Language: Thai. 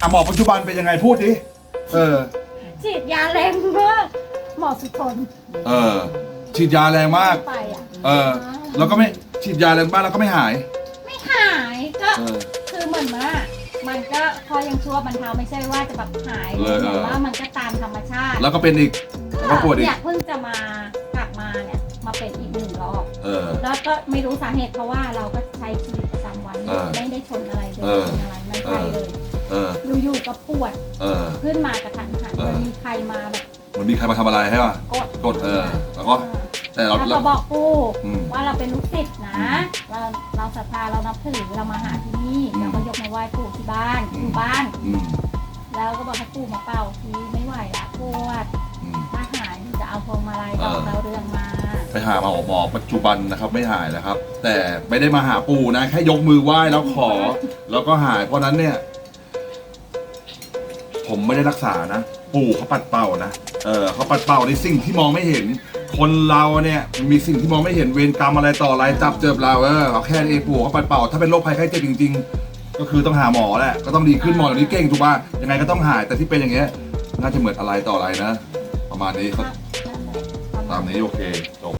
อะหมอปัจจุบันเป็นยังไงพูดดิเออ ฉีดยาแรงมากหมอสุทนเออ ฉีดยาแรงมาก ไปอะเออ แล้วก็ไม่ฉีดยาแรงมากแล้วก็ไม่หาย ไม่หายก็เออ คือเหมือนว่ามันก็พอยังชั่วบรรเทาไม่ใช่ว่าจะแบบหายเลยแต่เออว่ามันก็ตามธรรมชาติแล้วก็เป็นอีก แล้วก็ปวดอีกอยากเพิ่งจะมากลับมาเนี่ยมาเป็นอีกหนึ่งรอบเออ แล้วก็ไม่รู้สาเหตุเพราะว่าเราก็ใช้ชีวิตประจำวันเออไม่ได้ชนอะไรเลยเออชนอะ ก็ปวดเออ ขึ้นมากระทันหันเออ มันมีใครมาแบบเหมันมีใครมาทำอะไรให้ป่ะกดกดเออ แล้วก็ แต่เราแล้วเรา ก็บอกปูอืมว่าเราเป็นลูกศิษย์นะ เราเราศรัทธาเรานับถือเรามาหาที่นี่อืมเราก็ยกมาไหว้ปู่ที่บ้านอยู่บ้าน อืมแล้วก็บอกให้ปู่มาเป่าทีไม่ไหวละปวดอืม ถ้าหายจะเอาพวงมาลัยเอดออกดาวเรืองมา ไปหาหมอหมอปัจจุบันนะครับไม่หายนะครับ แต่ไม่ได้มาหาปู่นะ แค่ยกมือไหว้แล้วขอ แล้วก็หายเพราะฉะนั้นเนี่ย ผมไม่ได้รักษานะ ปู่เขาปัดเป่านะ เออเขาปัดเป่าในสิ่งที่มองไม่เห็น คนเราเนี่ยมีสิ่งที่มองไม่เห็นเวรกรรมอะไรต่ออะไรจับเจอเราเออเขาแค่เอปู่เขาปัดเป่า ถ้าเป็นโรคภัยไข้เจ็บจริง ๆ ก็คือต้องหาหมอแหละก็ต้องดีขึ้นหมอเดี๋ยวนี้เก่งถูกป่ะยังไงก็ต้องหายแต่ที่เป็นอย่างเงี้ยน่าจะเหมือนอะไรต่ออะไรนะ ประมาณนี้เขาตามนี้โอเคจบ